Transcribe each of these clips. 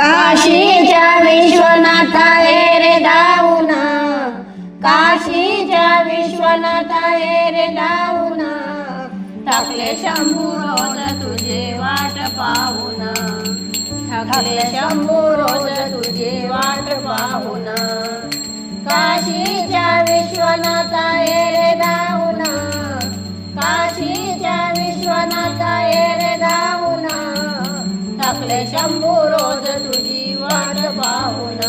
काशीच्या विश्वनाथा ये रे दाऊना. काशीच्या विश्वनाथा ये रे दाऊना. टाकले शंभू रोज तुझे वाट पाहुना. टाकले शंभू रोज तुझे वाट पाहुना. काशीच्या विश्वनाथा ये थाकले शंभू रोज तुझी वाट पाहून.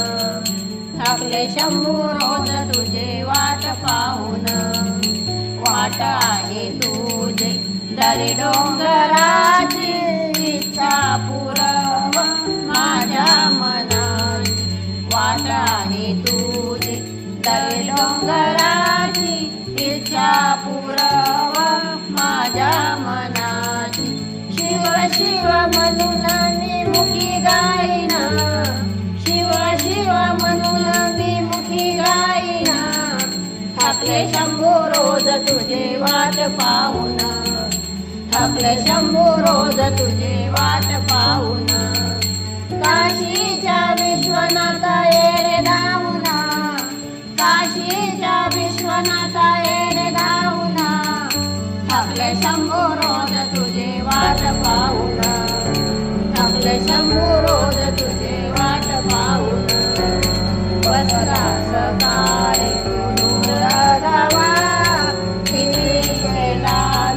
थाकले शंभू रोज तुझे वाट पाहून. वाट आहे तुझे दरी डोंगराची इच्छा पुरव माझ्या मनाची वाट आहे तुझे दरी डोंगराची इच्छा पुरव शिवा शिव म्हणून मी मुखी गाईना शिव शिव म्हणून मी मुखी गाईना ठाकले शंभू रोज तुझे वाट पाहून. ठाकले शंभू रोज तुझे वाट पाहून. वाट पाहून शंभू रोज तुझे वाट पाहून. बसला सकाळी तुझ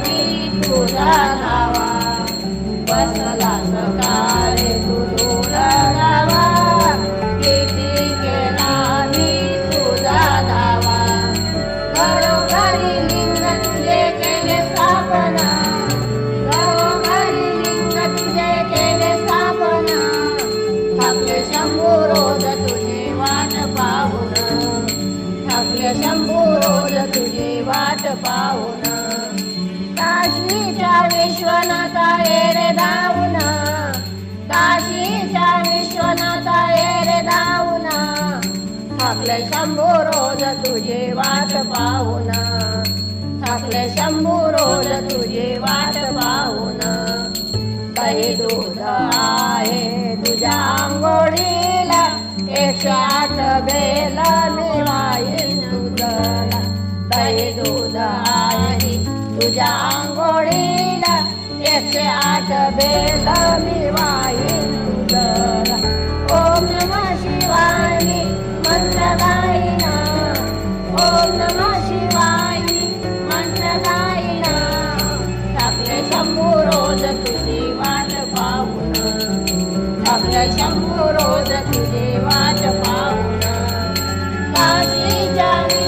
मी तुझा बसला सकाळी तुझ गावा किती गेला मी तुझा गावा घरोघरी लिंग केले स्थापना. शंभू रोज तुझे वाट पाहून. काशीच्या विश्वनाथा ये रे धावून. काशीच्या विश्वनाथा ये रे धावून. ठाकले शंभू रोज तुझे वाट पाहून. ठाकले शंभू रोज तुझे वाट पाहून. काही दूध आहे तुझ्या आंघोळीला एकशे आठ बेला मी वाईन दुधला काही दूध आहे तुझ्या आंघोळीला एकशे आठ बेल मी वाईन दुधला ओम नम शिवानी मंत्र गायना ओम नम शिवानी मंत्र गायना टाकले शंभू रोज तुझी वाट पाहून. टाकले शंभू रोज तुझी वाट पाहून. काशी जाणी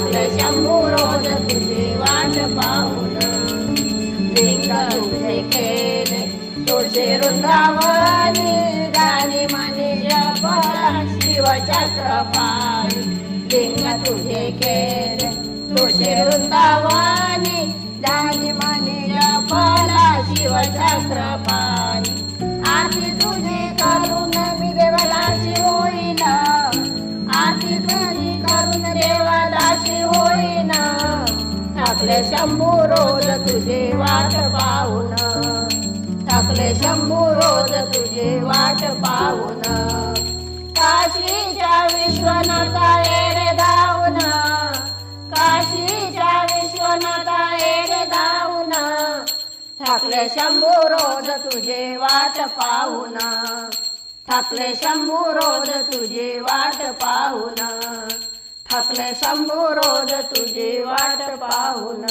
टाकले शंभू रोज वाट पाहून. तुझे केले तुळशी वृंदावनी गाणी म्हणे जपला शिवचक्रपाळी लिंग तुझे केले तुळशी वृंदावनी गाणी म्हणे जपला आधी तुझे टाकले शंभू रोज तुझे वाट पाहून. टाकले शंभू रोज तुझे वाट पाहून. काशीच्या विश्वनाथा ये रे धावून. काशीच्या विश्वनाथा ये धावून. ठाकले शंभू रोज तुझे वाट पाहून. ठाकले शंभू रोज तुझे वाट पाहून. थकले शंभू रोज तुझी वाट पाहून.